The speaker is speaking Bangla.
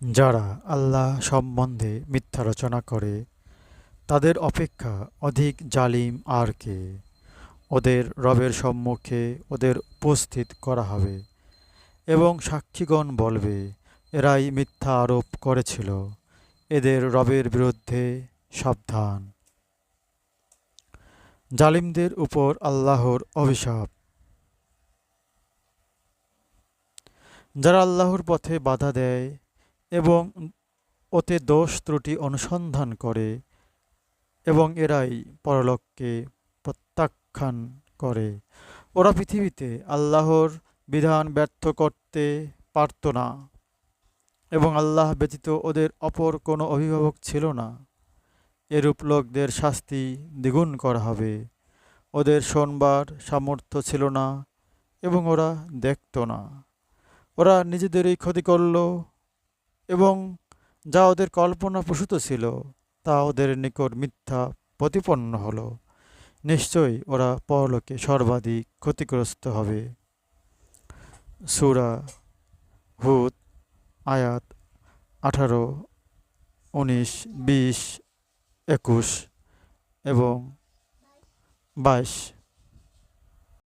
যারা আল্লাহ সম্বন্ধে মিথ্যা রচনা করে, তাদের অপেক্ষা অধিক জালিম আর কে? ওদের রবের সম্মুখে ওদের উপস্থিত করা হবে। এবং সাক্ষীগণ বলবে, এরাই মিথ্যা আরোপ করেছিল। এদের রবের বিরুদ্ধে সাবধান। জালিমদের উপর আল্লাহর অভিশাপ। যারা আল্লাহর পথে বাধা দেয় এবং ওতে দোষ ত্রুটি অনুসন্ধান করে এবং এরাই পরলোককে প্রত্যাখ্যান করে। ওরা পৃথিবীতে আল্লাহর বিধান ব্যর্থ করতে পারত না এবং আল্লাহ ব্যতীত ওদের অপর কোনো অভিভাবক ছিল না। এরূপ লোকদের শাস্তি দ্বিগুণ করা হবে। ওদের শোনবার সামর্থ্য ছিল না এবং ওরা দেখত না। ওরা নিজেদেরই ক্ষতি করল এবং যা ওদের কল্পনা প্রসূত ছিল, তা ওদের নিকট মিথ্যা প্রতিপন্ন হলো। নিশ্চয়ই ওরা পরলোকে সর্বাধিক ক্ষতিগ্রস্ত হবে। সুরা হুদ, আয়াত আঠারো, উনিশ, বিশ, একুশ এবং বাইশ।